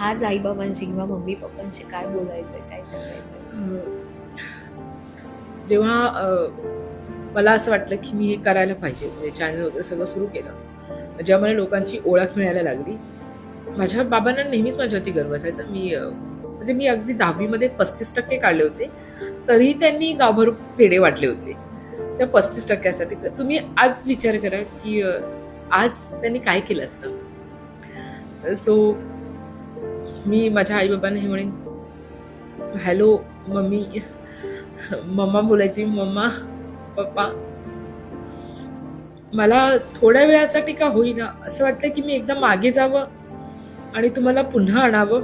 आज आईबाबांशी किंवा मम्मी पप्पांशी काय बोलायचंय काय सांगायचं हो. जेव्हा मला असं वाटलं की मी हे करायला पाहिजे म्हणजे चॅनल वगैरे सगळं सुरू केलं. जेव्हा मला लोकांची ओळख मिळायला लागली माझ्या बाबांना नेहमीच माझ्यावरती गर्व असायचा. मी म्हणजे मी अगदी दहावीमध्ये पस्तीस टक्के काढले होते. तरी त्यांनी गावभर पेढे वाटले होते. त्या पस्तीस टक्क्यासाठी. तर तुम्ही आज विचार करा की आज त्यांनी काय केलं असतं? सो मी माझ्या आईबाबांना हे म्हणेन हॅलो मम्मी मम्मा बोलायची मम्मा पप्पा. मला थोड्या वेळासाठी का होईना असं वाटतं की मी एकदा मागे जावं आणि तुम्हाला पुन्हा आणावं.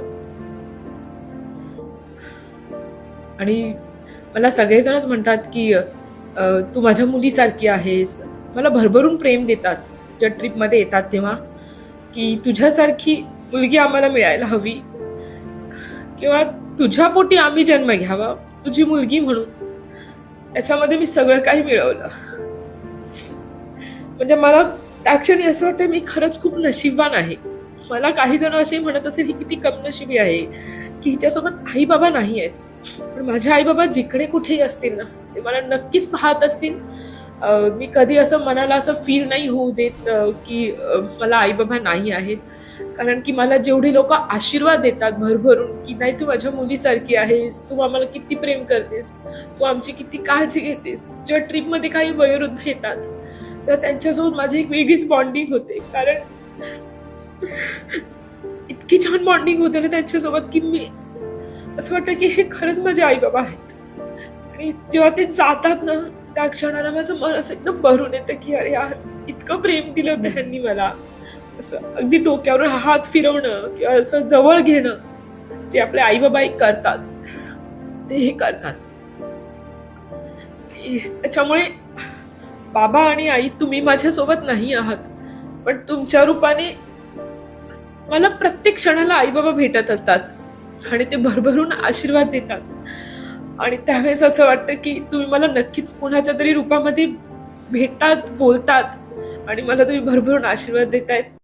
आणि मला सगळेजणच म्हणतात की तू माझ्या मुलीसारखी आहेस. मला भरभरून प्रेम देतात ज्या ट्रिपमध्ये येतात तेव्हा की तुझ्यासारखी मुलगी आम्हाला मिळायला हवी. किंवा तुझ्या पोटी आम्ही जन्म घ्यावा तुझी मुलगी म्हणून. त्याच्यामध्ये मी सगळं काही मिळवलं. म्हणजे मला त्या क्षणी असं वाटतं मी खरंच खूप नशिबवान आहे. मला काही जण असे म्हणत असेल ही किती कमनशिबी आहे की हिच्यासोबत आई बाबा नाही आहेत. पण माझे आई बाबा जिकडे कुठेही असतील ना ते मला नक्कीच पाहत असतील. मी कधी असं मनाला असं फील नाही होऊ देत की मला आई बाबा नाही आहेत. कारण की मला जेवढे लोक आशीर्वाद देतात भरभरून की नाही तू माझ्या मुलीसारखी आहेस तू आम्हाला किती प्रेम करतेस तू आमची किती काळजी घेतेस जेव्हा ट्रिपमध्ये काही वयोवृद्ध येतात तर त्यांच्यासोबत माझी एक वेगळीच बॉन्डिंग होते. कारण इतकी छान बॉन्डिंग होते ना त्यांच्यासोबत की मी असं वाटतं की हे खरंच माझे आई बाबा आहेत. आणि जेव्हा ते जातात ना त्या क्षणाला माझं मन असं एकदम भरून येतं की अरे यार इतकं प्रेम दिलं त्यांनी मला. असं अगदी डोक्यावर हात फिरवणं किंवा असं जवळ घेणं जे आपले आई बाबा करतात ते हे करतात. त्याच्यामुळे बाबा आणि आई तुम्ही माझ्यासोबत नाही आहात पण तुमच्या रूपाने मला प्रत्येक क्षणाला आई बाबा भेटत असतात आणि ते भरभरून आशीर्वाद देतात. आणि त्यावेळेस असं वाटतं की तुम्ही मला नक्कीच कुणाच्या तरी रूपामध्ये भेटतात बोलतात. आणि मला तुम्ही भरभरून आशीर्वाद देतायत.